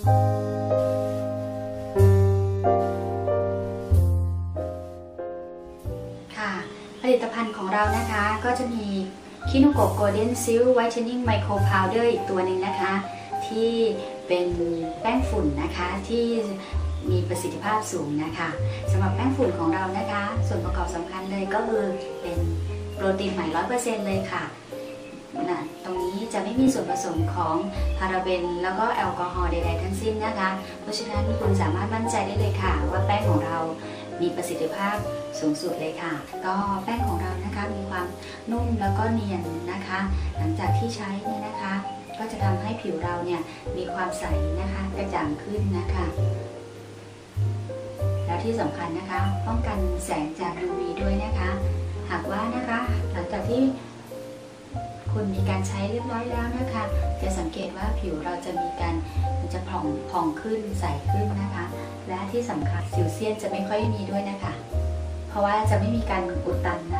ค่ะ ผลิตภัณฑ์ของเรานะคะก็จะมีคิโนโกะโกลเด้นซิลไวท์เทนนิ่งไมโครพาวเดอร์อีกตัวหนึ่งนะคะ ที่เป็นแป้งฝุ่นนะคะที่มีประสิทธิภาพสูงนะคะสำหรับแป้งฝุ่นของเรานะคะ ส่วนประกอบสำคัญเลยก็คือเป็นโปรตีนใหม่ร้อยเปอร์เซ็นต์เลยค่ะนะตรง นี้จะไม่มีส่วนผสมของพาราเบนแล้วก็แอลกอฮอล์ใดๆทั้งสิ้นนะคะ เพราะฉะนั้นคุณสามารถมั่นใจได้เลยค่ะ ว่าแป้งของเรามีประสิทธิภาพสูงสุดเลยค่ะ ก็แป้งของเรานะคะมีความนุ่มแล้วก็เนียนนะคะ หลังจากที่ใช้เนี่ยนะคะ ก็จะทำให้ผิวเราเนี่ยมีความใสนะคะกระจ่างขึ้นนะคะ แล้วที่สำคัญนะคะ ป้องกันแสงจาก UV ด้วยนะคะ หากว่านะคะ หลังจากที่ คุณมีการใช้เรียบร้อยแล้วนะคะ จะสังเกตว่าผิวเราจะมีการจะผ่องผ่องขึ้นใสขึ้นนะคะ และที่สำคัญสิวเซียนจะไม่ค่อยมีด้วยนะคะ เพราะว่าจะไม่มีการอุดตันนะคะ